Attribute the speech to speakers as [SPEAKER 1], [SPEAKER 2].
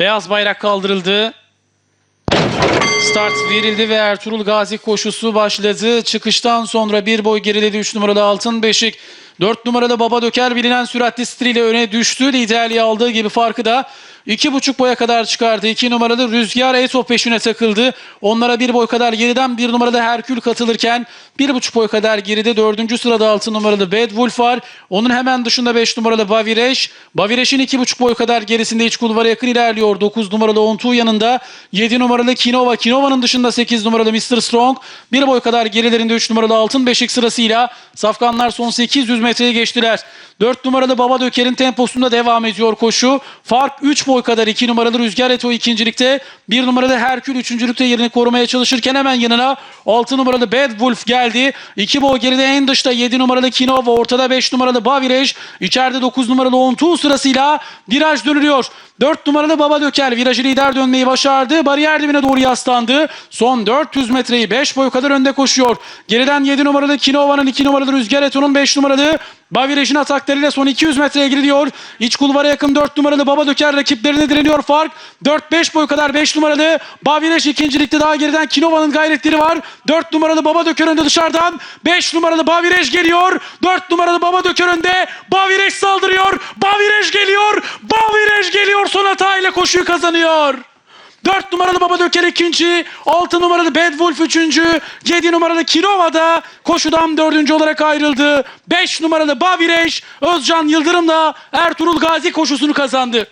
[SPEAKER 1] Beyaz bayrak kaldırıldı. Start verildi ve Ertuğrul Gazi koşusu başladı. Çıkıştan sonra bir boy geriledi 3 numaralı Altın Beşik. 4 numaralı Baba Döker bilinen süratli stiliyle öne düştü. Liderliği aldığı gibi farkı da 2,5 boya kadar çıkardı. 2 numaralı Rüzgar Etop peşine takıldı. Onlara bir boy kadar geriden bir numaralı Herkül katılırken 1,5 boy kadar geride 4. sırada 6 numaralı Bad Wolf var. Onun hemen dışında 5 numaralı Bavireş. Bavireş'in 2,5 boy kadar gerisinde iç kulvara yakın ilerliyor. 9 numaralı Ontu yanında 7 numaralı Kinova. Kinova'nın dışında 8 numaralı Mr. Strong. Bir boy kadar gerilerinde 3 numaralı Altın Beşik sırasıyla Safkanlar son 800 metreyi geçtiler. 4 numaralı Baba Döker'in temposunda devam ediyor koşu. Fark 3 boy kadar 2 numaralı Rüzgar Eto ikincilikte. 1 numaralı Herkül üçüncülükte yerini korumaya çalışırken hemen yanına 6 numaralı Bad Wolf geldi. 2 boy geride en dışta 7 numaralı Kinova ortada 5 numaralı Bavirej. içeride 9 numaralı Ontu sırasıyla viraj dönülüyor. 4 numaralı Baba Döker virajı lider dönmeyi başardı. Bariyer dibine doğru yaslandı. Son 400 metreyi 5 boy kadar önde koşuyor. Geriden 7 numaralı Kinova'nın 2 numaralı Rüzgar Eto'nun 5 numaralı Bavirej'in ataklarıyla son 200 metreye giriliyor. İç kulvara yakın 4 numaralı Baba Döker rakiplerine direniyor fark. 4-5 boy kadar 5 numaralı Bavirej ikincilikte daha geriden Kinova'nın gayretleri var. 4 numaralı Baba Döker önde dışarıdan. 5 numaralı Bavirej geliyor. 4 numaralı Baba Döker önde. Bavirej saldırıyor. Bavirej geliyor. Bavirej geliyor. Son hatayla koşuyu kazanıyor. 4 numaralı Baba Döker ikinci, 6 numaralı Bad Wolf üçüncü, 7 numaralı Kinova da koşudan dördüncü olarak ayrıldı. 5 numaralı Bavirej, Özcan Yıldırım da Ertuğrul Gazi koşusunu kazandı.